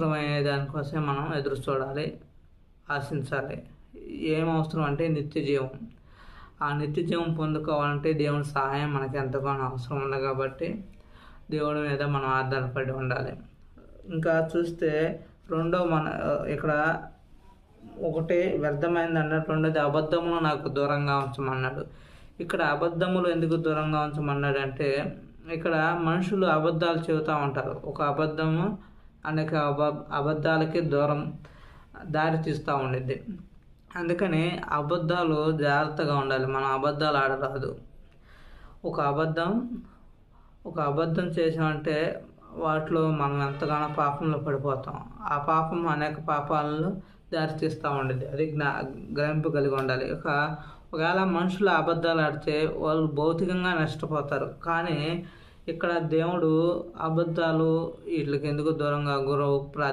అవసరమయ్యే దానికోసమే మనం ఎదురు చూడాలి ఆశించాలి. ఏం అవసరం అంటే నిత్య జీవం. ఆ నిత్య జీవం పొందుకోవాలంటే దేవుని సహాయం మనకి ఎంతగానో అవసరం ఉంది కాబట్టి దేవుడి మీద మనం ఆధారపడి ఉండాలి. ఇంకా చూస్తే రెండో మన ఇక్కడ ఒకటి వ్యర్థమైంది అన్నట్టు రెండోది అబద్ధములు నాకు దూరంగా ఉంచమన్నాడు. ఇక్కడ అబద్ధములు ఎందుకు దూరంగా ఉంచమన్నాడు అంటే ఇక్కడ మనుషులు అబద్ధాలు చెబుతూ ఉంటారు. ఒక అబద్ధము అనేక అబ అబద్ధాలకి దూరం దారి తీస్తూ ఉండిద్ది. అందుకని అబద్ధాలు జాగ్రత్తగా ఉండాలి. మనం అబద్ధాలు ఆడరాదు. ఒక అబద్ధం ఒక అబద్ధం చేసామంటే వాటిలో మనం ఎంతగానో పాపంలో పడిపోతాం. ఆ పాపం అనేక పాపాలను దారితీస్తూ ఉండేది అది జ్ఞా గ్రహింపు కలిగి ఉండాలి. ఒక ఒకవేళ మనుషులు అబద్ధాలు ఆడితే వాళ్ళు భౌతికంగా నష్టపోతారు. కానీ ఇక్కడ దేవుడు అబద్ధాలు వీటికి ఎందుకు దూరంగా గురవు? ప్రా